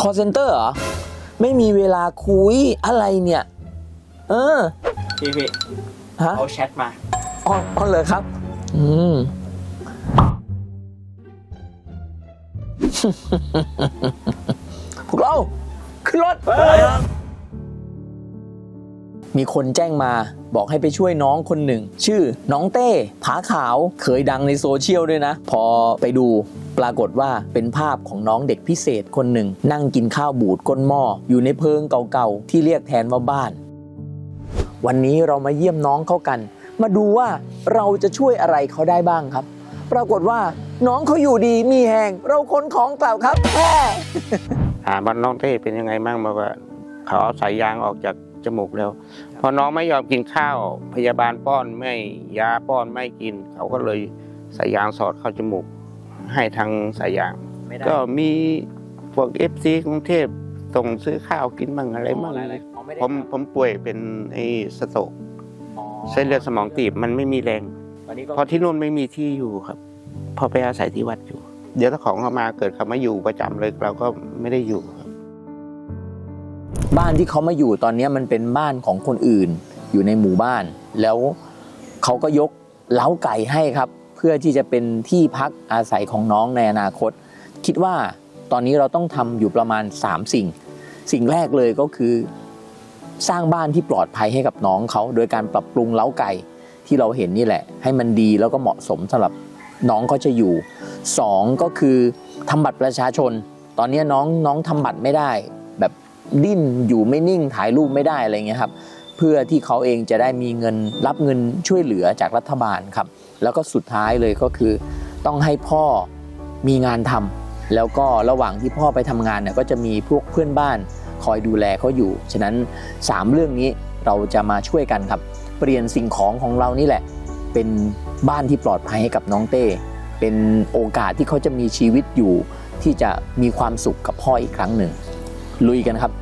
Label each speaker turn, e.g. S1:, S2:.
S1: call center เหรอ ไม่มีเวลาคุยอะไรเนี่ย เออ
S2: พี่พี่
S1: ฮะ
S2: เขาแชทมา
S1: อ๋ออ๋อเลยครับ อืม พวกเราขึ้นรถ มีคนแจ้งมาบอกให้ไปช่วยน้องคนหนึ่ง ชื่อน้องเต้ผาขาวเคยดังในโซเชียลด้วยนะ พอไปดูปรากฏว่าเป็นภาพของน้องเด็กพิเศษคนหนึ่ง นั่งกินข้าวบูดก้นหม้ออยู่ในเพิงเก่าๆ ที่เรียกแทนว่าบ้าน วันนี้เรามาเยี่ยมน้องเขากัน มาดูว่าเราจะช่วยอะไรเขาได้บ้างครับ ปรากฏว่าน้องเขาอยู่ดีมีแหงเราขนของกลับครับแฮ่
S3: ถามว่าน้องเต้เป็นยังไงบ้างบอกว่าเขาเอาสายยางออกจาก จมูกแล้ว พอน้องไม่ยอมกินข้าว พยาบาลป้อนไม่ยาป้อนไม่กิน เขาก็เลยสายยางสอดเข้าจมูก ให้ทางสายยาง
S2: ไม่ได้
S3: ก็มีพวกเอฟซีกรุงเทพส่งซื้อข้าวกินบ้างอะไรบ้าง
S2: อะไรอ๋อไม่ได้
S3: ผมผมป่วยเป็นไอ้สโตรก
S2: อ๋อ
S3: เส้นเลือดสมองตีบมันไม่มีแรง
S2: วันนี้ก็
S3: เพราะที่นู่นไม่มีที่อยู่ครับ พอไปอาศัยที่วัดอยู่ เดี๋ยวถ้าของเขามาเกิดเขามาอยู่ประจำเลยเราก็ไม่ได้อยู่ครั บ้า
S1: นที่เขามาอยู่ตอนนี้มันเป็นบ้านของคนอื่นอยู่ในหมู่บ้าน แล้วเขาก็ยกเล้าไก่ให้ครับ เพื่อที่จะเป็นที่พักอาศัยของน้องในอนาคต คิดว่าตอนนี้เราต้องทำอยู่ประมาณ 3 สิ่ง สิ่งแรกเลยก็คือ สร้างบ้านที่ปลอดภัยให้กับน้องเขาโดยการปรับปรุงเล้าไก่ที่เราเห็นนี่แหละ ให้มันดีแล้วก็เหมาะสมสำหรับน้องเขาจะอยู่สองก็คือทำบัตรประชาชน ตอนนี้น้องน้องทำบัตรไม่ได้ ดิ้นอยู่ไม่นิ่งถ่ายรูปไม่ได้อะไรเงี้ยครับเพื่อที่เขาเองจะได้มีเงินรับเงินช่วยเหลือจากรัฐบาลครับ แล้วก็สุดท้ายเลยก็คือ ต้องให้พ่อมีงานทำแล้วก็ระหว่างที่พ่อไปทำงานเนี่ยก็จะมีพวกเพื่อนบ้านคอยดูแลเขาอยู่ ฉะนั้น 3 เรื่องนี้เราจะมาช่วยกันครับ เปลี่ยนสิ่งของของเรานี่แหละ เป็นบ้านที่ปลอดภัยให้กับน้องเต้ เป็นโอกาสที่เขาจะมีชีวิตอยู่ ที่จะมีความสุขกับพ่ออีกครั้งหนึ่ง ลุยกันครับ